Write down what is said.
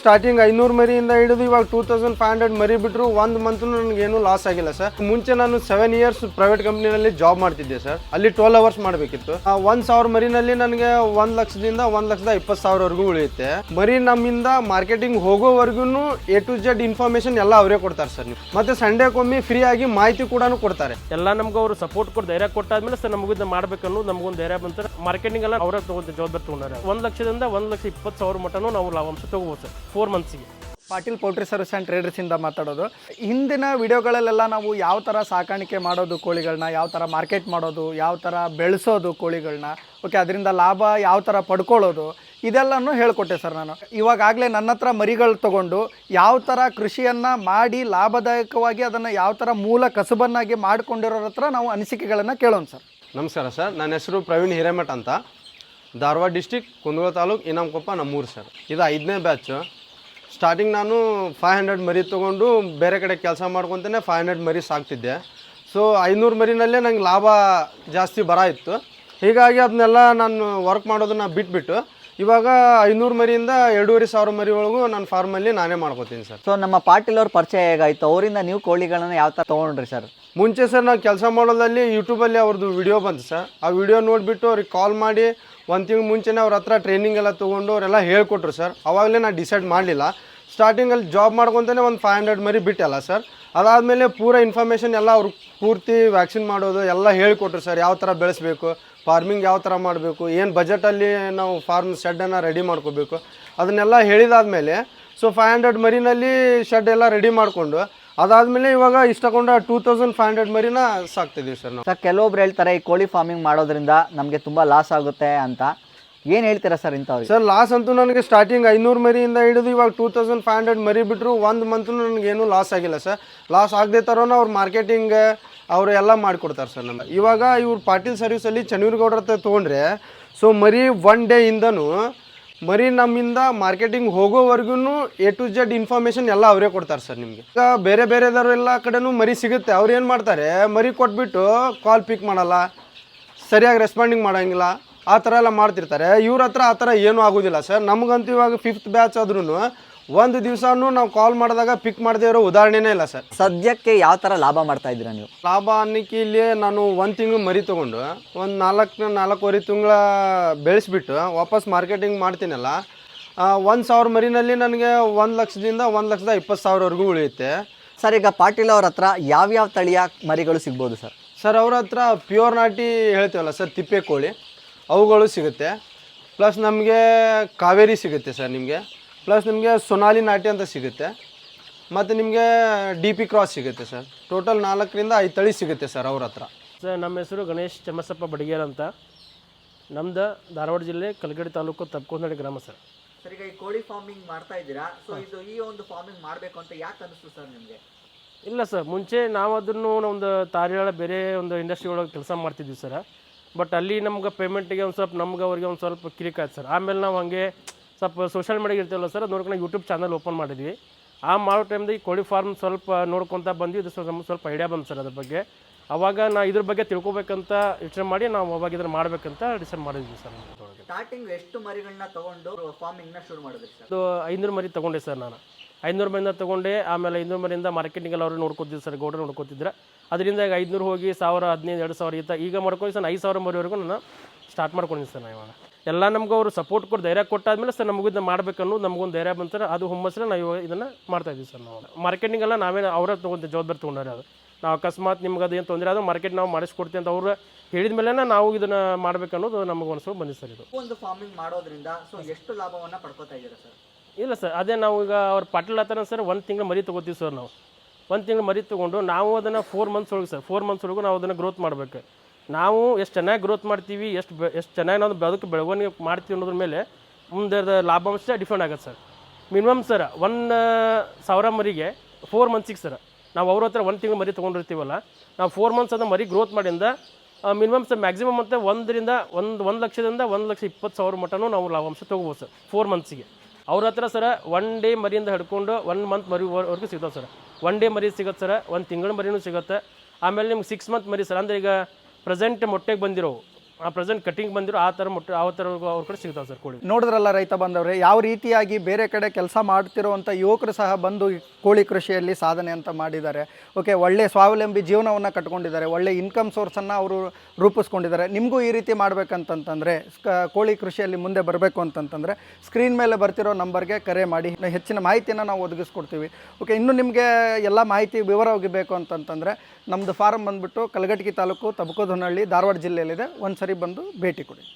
Starting ಐನೂರು ಮರಿಯಿಂದ ಹಿಡಿದು ಇವಾಗ ಟೂ ತೌಸಂಡ್ ಫೈವ್ ಹಂಡ್ರೆಡ್ ಮರಿ ಬಿಟ್ಟರು ಒಂದು ಮಂತ್ ನನಗೆ ಏನು ಲಾಸ್ ಆಗಿಲ್ಲ ಸರ್ ಮುಂಚೆ ನಾನು ಸೆವೆನ್ ಇಯರ್ಸ್ ಪ್ರೈವೇಟ್ ಕಂಪ್ನಿನಲ್ಲಿ ಜಾಬ್ ಮಾಡ್ತಿದ್ದೆ ಸರ್ ಅಲ್ಲಿ ಟ್ವೆಲ್ ಅವರ್ಸ್ ಮಾಡಬೇಕಿತ್ತು. ಒಂದು ಸಾವಿರ ಮರಿನಲ್ಲಿ ನನಗೆ ಒಂದು ಲಕ್ಷದಿಂದ ಒಂದು ಲಕ್ಷದ ಇಪ್ಪತ್ತು ಸಾವಿರವರೆಗೂ ಉಳಿಯುತ್ತೆ. ಮರಿ ನಮ್ಮಿಂದ ಮಾರ್ಕೆಟಿಂಗ್ ಹೋಗೋವರೆಗೂ ಎ ಟು ಜೆಡ್ ಇನ್ಫಾರ್ಮೇಶನ್ ಎಲ್ಲ ಅವರೇ ಕೊಡ್ತಾರೆ ಸರ್ ನೀವು. ಮತ್ತೆ ಸಂಡೇಗೊಮ್ಮೆ ಫ್ರೀ ಆಗಿ ಮಾಹಿತಿ ಕೂಡ ಕೊಡ್ತಾರೆ. ಎಲ್ಲ ನಮ್ಗೆ ಅವರು ಸಪೋರ್ಟ್ ಕೊಟ್ಟು ಧೈರ್ಯ ಕೊಟ್ಟಾದ್ಮೇಲೆ ಸರ್ ನಮಗೂ ಇದನ್ನ ಮಾಡ್ಬೇಕು ಅನ್ನೋದು ನಮಗೊಂದು ಧೈರ್ಯ ಬಂತಾರೆ ಮಾರ್ಕೆಟಿಂಗ್ ಎಲ್ಲ ಅವರೇ ತಗೊಂತ ಜವಾಬ್ದಾರಿ ತಗೊಂಡಾರೆ. ಒಂದು ಲಕ್ಷದಿಂದ ಒಂದು ಲಕ್ಷ ಇಪ್ಪತ್ತು ಸಾವಿರ ಮಟನೂ ನಾವು ಲಾಭಾಂಶ ತಗೋಬೋದು ಸರ್ ಫೋರ್ ಮಂತ್ಸಿಗೆ ಪಾಟೀಲ್ ಪೌಲ್ಟ್ರಿ ಸರ್ವಿಸ್ ಆ್ಯಂಡ್ ಟ್ರೇಡರ್ಸಿಂದ ಮಾತಾಡೋದು. ಹಿಂದಿನ ವಿಡಿಯೋಗಳಲ್ಲೆಲ್ಲ ನಾವು ಯಾವ ಥರ ಸಾಕಾಣಿಕೆ ಮಾಡೋದು ಕೋಳಿಗಳನ್ನ ಯಾವ ಥರ ಮಾರ್ಕೆಟ್ ಮಾಡೋದು ಯಾವ ಥರ ಬೆಳೆಸೋದು ಕೋಳಿಗಳನ್ನ ಓಕೆ ಅದರಿಂದ ಲಾಭ ಯಾವ ಥರ ಪಡ್ಕೊಳ್ಳೋದು ಇದೆಲ್ಲನೂ ಹೇಳಿಕೊಟ್ಟೆ ಸರ್ ನಾನು. ಇವಾಗಲೇ ನನ್ನ ಹತ್ರ ಮರಿಗಳು ತೊಗೊಂಡು ಯಾವ ಥರ ಕೃಷಿಯನ್ನು ಮಾಡಿ ಲಾಭದಾಯಕವಾಗಿ ಅದನ್ನು ಯಾವ ಥರ ಮೂಲ ಕಸುಬನ್ನಾಗಿ ಮಾಡಿಕೊಂಡಿರೋರ ಹತ್ರ ನಾವು ಅನಿಸಿಕೆಗಳನ್ನು ಕೇಳೋಣ ಸರ್. ನಮಸ್ಕಾರ ಸರ್ ನನ್ನ ಹೆಸರು ಪ್ರವೀಣ್ ಹಿರೇಮಠ ಅಂತ. ಧಾರವಾಡ ಡಿಸ್ಟಿಕ್, ಕುಂದಗೋಳ ತಾಲೂಕು, ಇನಾಮಕೊಪ್ಪ ನಮ್ಮೂರು ಸರ್. ಇದು ಐದನೇ ಬ್ಯಾಚು. ಸ್ಟಾರ್ಟಿಂಗ್ ನಾನು ಫೈವ್ ಹಂಡ್ರೆಡ್ ಮರಿ ತೊಗೊಂಡು ಬೇರೆ ಕಡೆ ಕೆಲಸ ಮಾಡ್ಕೊತಾನೆ ಫೈವ್ ಹಂಡ್ರೆಡ್ ಮರಿ ಸಾಕ್ತಿದ್ದೆ. ಸೊ ಐನೂರು ಮರಿನಲ್ಲೇ ನಂಗೆ ಲಾಭ ಜಾಸ್ತಿ ಬರ ಇತ್ತು ಹೀಗಾಗಿ ಅದನ್ನೆಲ್ಲ ನಾನು ವರ್ಕ್ ಮಾಡೋದನ್ನ ಬಿಟ್ಬಿಟ್ಟು ಇವಾಗ ಐನೂರು ಮರಿಯಿಂದ ಎರಡೂವರೆ ಸಾವಿರ ಮರಿವರೆಗೂ ನಾನು ನನ್ನ ಫಾರ್ಮಲ್ಲಿ ನಾನೇ ಮಾಡ್ಕೋತೀನಿ ಸರ್. ಸೊ ನಮ್ಮ ಪಾಟೀಲ್ ಅವ್ರ ಪರಿಚಯ ಹೇಗಾಯ್ತು? ಅವರಿಂದ ನೀವು ಕೋಳಿಗಳನ್ನ ಯಾವ ಥರ ತೊಗೊಂಡ್ರಿ ಸರ್? ಮುಂಚೆ ಸರ್ ನಾವು ಕೆಲಸ ಮಾಡೋದಲ್ಲಿ ಯೂಟ್ಯೂಬಲ್ಲಿ ಅವ್ರದ್ದು ವಿಡಿಯೋ ಬಂತು ಸರ್. ಆ ವಿಡಿಯೋ ನೋಡಿಬಿಟ್ಟು ಅವ್ರಿಗೆ ಕಾಲ್ ಮಾಡಿ ಒಂದು ತಿಂಗಳು ಮುಂಚೆನೇ ಅವ್ರ ಹತ್ರ ಟ್ರೈನಿಂಗ್ ಎಲ್ಲ ತೊಗೊಂಡು ಅವರೆಲ್ಲ ಹೇಳ್ಕೊಟ್ರು ಸರ್. ಅವಾಗಲೇ ನಾನು ಡಿಸೈಡ್ ಮಾಡಲಿಲ್ಲ. ಸ್ಟಾರ್ಟಿಂಗಲ್ಲಿ ಜಾಬ್ ಮಾಡ್ಕೊತಾನೆ ಒಂದು ಫೈವ್ ಹಂಡ್ರೆಡ್ ಮರಿ ಬಿಟ್ಟಲ್ಲ ಸರ್. ಅದಾದಮೇಲೆ ಪೂರ ಇನ್ಫಾರ್ಮೇಷನ್ ಎಲ್ಲ ಅವ್ರಿಗೆ ಪೂರ್ತಿ ವ್ಯಾಕ್ಸಿನ್ ಮಾಡೋದು ಎಲ್ಲ ಹೇಳ್ಕೊಟ್ರು ಸರ್ ಯಾವ ಥರ ಬೆಳೆಸ್ಬೇಕು ಫಾರ್ಮಿಂಗ್ ಯಾವ ಥರ ಮಾಡಬೇಕು ಏನು ಬಜೆಟಲ್ಲಿ ನಾವು ಫಾರ್ಮ್ ಶೆಡ್ಡನ್ನು ರೆಡಿ ಮಾಡ್ಕೋಬೇಕು ಅದನ್ನೆಲ್ಲ ಹೇಳಿದಾದ್ಮೇಲೆ ಸೊ ಫೈವ್ ಹಂಡ್ರೆಡ್ ಮರಿನಲ್ಲಿ ಶೆಡ್ ಎಲ್ಲ ರೆಡಿ ಮಾಡಿಕೊಂಡು ಅದಾದಮೇಲೆ ಇವಾಗ ಇಷ್ಟಕೊಂಡ ಟೂ ತೌಸಂಡ್ ಫೈವ್ ಹಂಡ್ರೆಡ್ ಮರಿನ ಸಾಕ್ತಿದ್ದೀವಿ ಸರ್ ನಾವು. ಸರ್ ಕೆಲವೊಬ್ರು ಹೇಳ್ತಾರೆ ಈ ಕೋಳಿ ಫಾರ್ಮಿಂಗ್ ಮಾಡೋದ್ರಿಂದ ನಮಗೆ ತುಂಬ ಲಾಸ್ ಆಗುತ್ತೆ ಅಂತ. ಏನು ಹೇಳ್ತೀರಾ ಸರ್ ಇಂಥವ್ರು ಸರ್ ಲಾಸ್ ಅಂತೂ ನನಗೆ ಸ್ಟಾರ್ಟಿಂಗ್ ಐನೂರು ಮರಿಯಿಂದ ಹಿಡಿದು ಇವಾಗ ಟೂ ತೌಸಂಡ್ ಫೈವ್ ಹಂಡ್ರೆಡ್ ಮರಿ ಬಿಟ್ಟರು ಒಂದು ಮಂತ್ನೂ ನನಗೇನು ಲಾಸ್ ಆಗಿಲ್ಲ ಸರ್ ಲಾಸ್ ಆಗದೆ ಥರನೂ ಅವ್ರು ಮಾರ್ಕೆಟಿಂಗ್ ಅವರು ಎಲ್ಲ ಮಾಡಿಕೊಡ್ತಾರೆ ಸರ್ ನಮ್ಮ ಇವಾಗ ಇವ್ರು ಪಾಟೀಲ್ ಸರ್ವಿಸಲ್ಲಿ ಚನ್ನವೀರಗೌಡ್ರ ಹತ್ರ ತೊಗೊಂಡ್ರೆ ಸೊ ಮರಿ ಒನ್ ಡೇ ಇಂದನೂ ಮರಿ ನಮ್ಮಿಂದ ಮಾರ್ಕೆಟಿಂಗ್ ಹೋಗೋವರೆಗೂ ಎ ಟು ಜೆಡ್ ಇನ್ಫಾರ್ಮೇಷನ್ ಎಲ್ಲ ಅವರೇ ಕೊಡ್ತಾರೆ ಸರ್ ನಿಮಗೆ. ಈಗ ಬೇರೆ ಬೇರೆದವ್ರು ಎಲ್ಲ ಕಡೆನೂ ಮರಿ ಸಿಗುತ್ತೆ. ಅವ್ರು ಏನು ಮಾಡ್ತಾರೆ, ಮರಿ ಕೊಟ್ಬಿಟ್ಟು ಕಾಲ್ ಪಿಕ್ ಮಾಡಲ್ಲ, ಸರಿಯಾಗಿ ರೆಸ್ಪಾಂಡಿಂಗ್ ಮಾಡೋಂಗಿಲ್ಲ, ಆ ಥರ ಎಲ್ಲ ಮಾಡ್ತಿರ್ತಾರೆ. ಇವ್ರ ಹತ್ರ ಆ ಥರ ಏನೂ ಆಗೋದಿಲ್ಲ ಸರ್. ನಮಗಂತೂ ಇವಾಗ ಫಿಫ್ತ್ ಬ್ಯಾಚ್ ಆದ್ರೂ ಒಂದು ದಿವಸನೂ ನಾವು ಕಾಲ್ ಮಾಡಿದಾಗ ಪಿಕ್ ಮಾಡದೇ ಇರೋ ಉದಾಹರಣೆನೇ ಇಲ್ಲ ಸರ್. ಸದ್ಯಕ್ಕೆ ಯಾವ ಥರ ಲಾಭ ಮಾಡ್ತಾ ಇದ್ದೀರಾ ನೀವು? ಲಾಭ ಅನ್ನಕ್ಕೆ ಇಲ್ಲಿ ನಾನು ಒಂದು ತಿಂಗಳು ಮರಿ ತೊಗೊಂಡು ಒಂದು ನಾಲ್ಕು ನಾಲ್ಕೂವರೆ ತಿಂಗಳ ಬೆಳೆಸ್ಬಿಟ್ಟು ವಾಪಸ್ ಮಾರ್ಕೆಟಿಂಗ್ ಮಾಡ್ತೀನಲ್ಲ ಒಂದು ಸಾವಿರ ಮರಿನಲ್ಲಿ ನನಗೆ ಒಂದು ಲಕ್ಷದಿಂದ ಒಂದು ಲಕ್ಷದ ಇಪ್ಪತ್ತು ಸಾವಿರವರೆಗೂ ಉಳಿಯುತ್ತೆ. ಸರ್ ಈಗ ಪಾಟೀಲ್ ಅವ್ರ ಹತ್ರ ಯಾವ್ಯಾವ ತಳಿಯ ಮರಿಗಳು ಸಿಗ್ಬೋದು ಸರ್? ಸರ್ ಅವ್ರ ಹತ್ರ ಪ್ಯೂರ್ ನಾಟಿ ಹೇಳ್ತೇವಲ್ಲ ಸರ್ ತಿಪ್ಪೆ ಕೋಳಿ ಅವುಗಳು ಸಿಗುತ್ತೆ. ಪ್ಲಸ್ ನಮಗೆ ಕಾವೇರಿ ಸಿಗುತ್ತೆ ಸರ್ ನಿಮಗೆ. ಪ್ಲಸ್ ನಿಮಗೆ ಸೊನಾಲಿ ನಾಟಿ ಅಂತ ಸಿಗುತ್ತೆ. ಮತ್ತು ನಿಮಗೆ ಡಿ ಪಿ ಕ್ರಾಸ್ ಸಿಗುತ್ತೆ ಸರ್ ಟೋಟಲ್ ನಾಲ್ಕರಿಂದ ಐದು ತಳಿ ಸಿಗುತ್ತೆ ಸರ್ ಅವ್ರ ಹತ್ರ. ಸರ್ ನಮ್ಮ ಹೆಸರು ಗಣೇಶ್ ಚಮ್ಮಸಪ್ಪ ಬಡಿಗೇರ್ ಅಂತ. ನಮ್ದು ಧಾರವಾಡ ಜಿಲ್ಲೆ ಕಲ್ಗಡಿ ತಾಲೂಕು ತಪ್ಕೊಂದಡಿ ಗ್ರಾಮ ಸರ್ ಸರ್ ಈಗ ಈ ಕೋಳಿ ಫಾರ್ಮಿಂಗ್ ಮಾಡ್ತಾ ಇದ್ದೀರಾ? ಸೊ ಇದು ಈ ಒಂದು ಫಾರ್ಮಿಂಗ್ ಮಾಡಬೇಕು ಅಂತ ಯಾಕೆ ಅನಿಸ್ತು ಸರ್ ನಿಮಗೆ? ಇಲ್ಲ ಸರ್ ಮುಂಚೆ ನಾವು ಅದನ್ನು ಒಂದು ತಾರಿಯಾಳ ಬೇರೆ ಒಂದು ಇಂಡಸ್ಟ್ರಿ ಒಳಗೆ ಕೆಲಸ ಮಾಡ್ತಿದ್ವಿ ಸರ್ ಬಟ್ ಅಲ್ಲಿ ನಮ್ಗೆ ಪೇಮೆಂಟಿಗೆ ಒಂದು ಸ್ವಲ್ಪ ನಮ್ಗೆ ಅವ್ರಿಗೆ ಒಂದು ಸ್ವಲ್ಪ ಕಿರಿಕಾಯ್ತು ಸರ್ ಆಮೇಲೆ ನಾವು ಹಂಗೆ ಸ್ವಲ್ಪ ಸೋಷಿಯಲ್ ಮೀಡಿಯಾ ಇರ್ತೀವಲ್ಲ ಸರ್ ಅದು ನೋಡ್ಕೊಂಡು ಯೂಟ್ಯೂಬ್ ಚಾನಲ್ ಓಪನ್ ಮಾಡಿದ್ವಿ. ಆ ಮಾಡೋ ಟೈಮ್ದಾಗ ಈ ಕೋಳಿ ಫಾರ್ಮ್ ಸ್ವಲ್ಪ ನೋಡ್ಕೊತ ಬಂದ್ವಿ. ಇದು ಸ್ವಲ್ಪ ನಮ್ಗೆ ಸ್ವಲ್ಪ ಐಡಿಯಾ ಬಂತು ಸರ್ ಅದ್ರ ಬಗ್ಗೆ. ಅವಾಗ ನಾ ಇದ್ರ ಬಗ್ಗೆ ತಿಳ್ಕೊಬೇಕಂತ ಯೋಚನೆ ಮಾಡಿ ನಾವು ಅವಾಗ ಇದನ್ನು ಮಾಡ್ಬೇಕಂತ ಡಿಸೈಡ್ ಮಾಡಿದ್ವಿ ಸರ್ ಸ್ಟಾರ್ಟಿಂಗ್ ಎಷ್ಟು ಮರಿಗಳನ್ನ ತಗೊಂಡು ಫಾರ್ಮಿಂಗ್ನ ಶುರು ಮಾಡಿದ್ರಿ ಸರ್ ಅದು ಐನೂರು ಮರಿ ತಗೊಂಡೆ ಸರ್ ನಾನು. ಐನೂರು ಮರಿಂದ ತಗೊಂಡೆ ಆಮೇಲೆ ಐನೂರು ಮರಿಂದ ಮಾರ್ಕೆಟಿಂಗ್ ಎಲ್ಲ ಅವರು ನೋಡ್ಕೊತಿದ್ರು ಸರ್ ಗೌಡ್ರು ನೋಡ್ಕೊತಿದ್ರು. ಅದರಿಂದ ಈಗ ಐದುನೂರು ಹೋಗಿ ಸಾವಿರ ಹದಿನೈದು ಎರಡು ಸಾವಿರ ಇತ್ತ ಈಗ ಮಾಡ್ಕೊಂಡು ಸರ್ ಐದು ಸಾವಿರ ಮರಿವರೆಗೂ ನಾನು ಸ್ಟಾರ್ಟ್ ಮಾಡ್ಕೊಂಡಿದ್ದೀನಿ ಸರ್ ನಾನು ಇವಾಗ. ಎಲ್ಲ ನಮ್ಗೆ ಅವರು ಸಪೋರ್ಟ್ ಕೊಟ್ಟು ಧೈರ್ಯ ಕೊಟ್ಟಾದ್ಮೇಲೆ ಸರ್ ನಮಗೂ ಇದನ್ನ ಮಾಡಬೇಕು ಅನ್ನೋದು ನಮಗೊಂದು ಧೈರ್ಯ ಬಂತಾರೆ ಅದು ಹುಮ್ಮಸ್ಸಿನ ನಾವು ಇವಾಗ ಇದನ್ನು ಮಾಡ್ತಾ ಇದ್ದೀವಿ ಸರ್ ನಾವು. ಮಾರ್ಕೆಟಿಂಗ್ ಎಲ್ಲ ನಾವೇ ಅವರ ತೊಗೊಂಡು ಜವಾಬ್ದಾರಿ ತೊಗೊಂಡಾರೆ ಅದು. ನಾವು ಅಕಸ್ಮಾತ್ ನಿಮ್ಗೆ ಅದು ಏನು ತೊಂದರೆ ಅದು ಮಾರ್ಕೆಟ್ ನಾವು ಮಾಡಿಸ್ಕೊಡ್ತೀವಿ ಅಂತ ಅವ್ರು ಹೇಳಿದ ಮೇಲೆ ನಾವು ಇದನ್ನು ಮಾಡ್ಬೇಕು ಅನ್ನೋದು ನಮಗೆ ಸ್ವಲ್ಪ ಬಂದಿದೆ ಸರ್ ಇದು. ಒಂದು ಫಾರ್ಮಿಂಗ್ ಮಾಡೋದ್ರಿಂದ ಸೊ ಎಷ್ಟು ಲಾಭವನ್ನ ಪಡ್ಕೋತಾ ಇದ್ದೀರಾ ಸರ್? ಇಲ್ಲ ಸರ್ ಅದೇ ನಾವು ಈಗ ಅವ್ರ ಪಟ್ಲ ಹತ್ರ ಸರ್ ಒಂದು ತಿಂಗಳು ಮರಿ ತೊಗೋತೀವಿ ಸರ್ ನಾವು. ಒಂದು ತಿಂಗಳು ಮರಿ ತೊಗೊಂಡು ನಾವು ಅದನ್ನು ಫೋರ್ ಮಂತ್ಸ್ ಒಳಗೆ ಸರ್ ಫೋರ್ ಮಂತ್ಸ್ ಒಳಗೂ ನಾವು ಅದನ್ನು ಗ್ರೋತ್ ಮಾಡಬೇಕು. ನಾವು ಎಷ್ಟು ಚೆನ್ನಾಗಿ ಗ್ರೋತ್ ಮಾಡ್ತೀವಿ, ಎಷ್ಟು ಬೆ, ಎಷ್ಟು ಚೆನ್ನಾಗಿ ನಾವು ಬದುಕು ಬೆಳವಣಿಗೆ ಮಾಡ್ತೀವಿ ಅನ್ನೋದ್ರ ಮೇಲೆ ಮುಂದೆ ಲಾಭಾಂಶ ಡಿಫೆಂಡ್ ಆಗುತ್ತೆ ಸರ್ ಮಿನಿಮಮ್ ಸರ್ ಒನ್ ಸಾವಿರ ಮರಿಗೆ ಫೋರ್ ಮಂತ್ಸಿಗೆ ಸರ್ ನಾವು ಅವ್ರ ಹತ್ರ ಒಂದು ತಿಂಗಳು ಮರಿ ತೊಗೊಂಡಿರ್ತೀವಲ್ಲ, ನಾವು ಫೋರ್ ಮಂತ್ಸ್ ಅದು ಮರಿ ಗ್ರೋತ್ ಮಾಡಿಂದ ಮಿನಿಮಮ್ ಸರ್ ಮ್ಯಾಕ್ಸಿಮಮ್ ಅಂತ ಒಂದರಿಂದ ಒಂದು ಒಂದು ಲಕ್ಷದಿಂದ ಒಂದು ಲಕ್ಷ ಇಪ್ಪತ್ತು ಸಾವಿರ ಮಟನೂ ನಾವು ಲಾಭಾಂಶ ತೊಗೋಬೋದು ಸರ್ ಫೋರ್ ಮಂತ್ಸಿಗೆ ಅವ್ರ ಹತ್ರ ಸರ ಒನ್ ಡೇ ಮರಿಯಿಂದ ಹಿಡ್ಕೊಂಡು ಒನ್ ಮಂತ್ ಮರಿವರೆಗೂ ಸಿಗ್ತಾವೆ ಸರ್ ಒನ್ ಡೇ ಮರಿ ಸಿಗುತ್ತೆ ಸರ್ ಒಂದು ತಿಂಗಳ ಮರಿನೂ ಸಿಗುತ್ತೆ. ಆಮೇಲೆ ನಿಮ್ಗೆ ಸಿಕ್ಸ್ ಮಂತ್ ಮರಿ ಸರ್ ಅಂದರೆ ಈಗ ಪ್ರೆಸೆಂಟ್ ಮೊಟ್ಟೆಗೆ ಬಂದಿರೋ ಆ ಪ್ರೆಸೆಂಟ್ ಕಟಿಂಗ್ ಬಂದಿರೋ ಆ ಥರ ಮುಟ್ಟ ಆ ಥರ ಅವ್ರ ಕಡೆ ಸಿಗ್ತಾವೆ ಸರ್ ಕೋಳಿ. ನೋಡಿದ್ರಲ್ಲ ರೈತ ಬಂದವ್ರೆ, ಯಾವ ರೀತಿಯಾಗಿ ಬೇರೆ ಕಡೆ ಕೆಲಸ ಮಾಡ್ತಿರುವಂಥ ಯುವಕರು ಸಹ ಬಂದು ಕೋಳಿ ಕೃಷಿಯಲ್ಲಿ ಸಾಧನೆ ಅಂತ ಮಾಡಿದ್ದಾರೆ. ಓಕೆ ಒಳ್ಳೆ ಸ್ವಾವಲಂಬಿ ಜೀವನವನ್ನು ಕಟ್ಕೊಂಡಿದ್ದಾರೆ, ಒಳ್ಳೆ ಇನ್ಕಮ್ ಸೋರ್ಸನ್ನು ಅವರು ರೂಪಿಸ್ಕೊಂಡಿದ್ದಾರೆ. ನಿಮಗೂ ಈ ರೀತಿ ಮಾಡಬೇಕಂತಂತಂದರೆ ಕೋಳಿ ಕೃಷಿಯಲ್ಲಿ ಮುಂದೆ ಬರಬೇಕು ಅಂತಂತಂದರೆ ಸ್ಕ್ರೀನ್ ಮೇಲೆ ಬರ್ತಿರೋ ನಂಬರ್ಗೆ ಕರೆ ಮಾಡಿ ಹೆಚ್ಚಿನ ಮಾಹಿತಿಯನ್ನು ನಾವು ಒದಗಿಸ್ಕೊಡ್ತೀವಿ. ಓಕೆ ಇನ್ನು ನಿಮಗೆ ಎಲ್ಲ ಮಾಹಿತಿ ವಿವರವಾಗಿ ಬೇಕು ಅಂತಂತಂದರೆ ನಮ್ಮದು ಫಾರಮ್ ಬಂದುಬಿಟ್ಟು ಕಲಗಟಗಿ ತಾಲೂಕು ತಬಕೋದನಹಳ್ಳಿ ಧಾರವಾಡ ಜಿಲ್ಲೆಯಲ್ಲಿದೆ. ಒಂದು ಸರಿ ಬಂದು ಭೇಟಿ ಕೊಡಿ.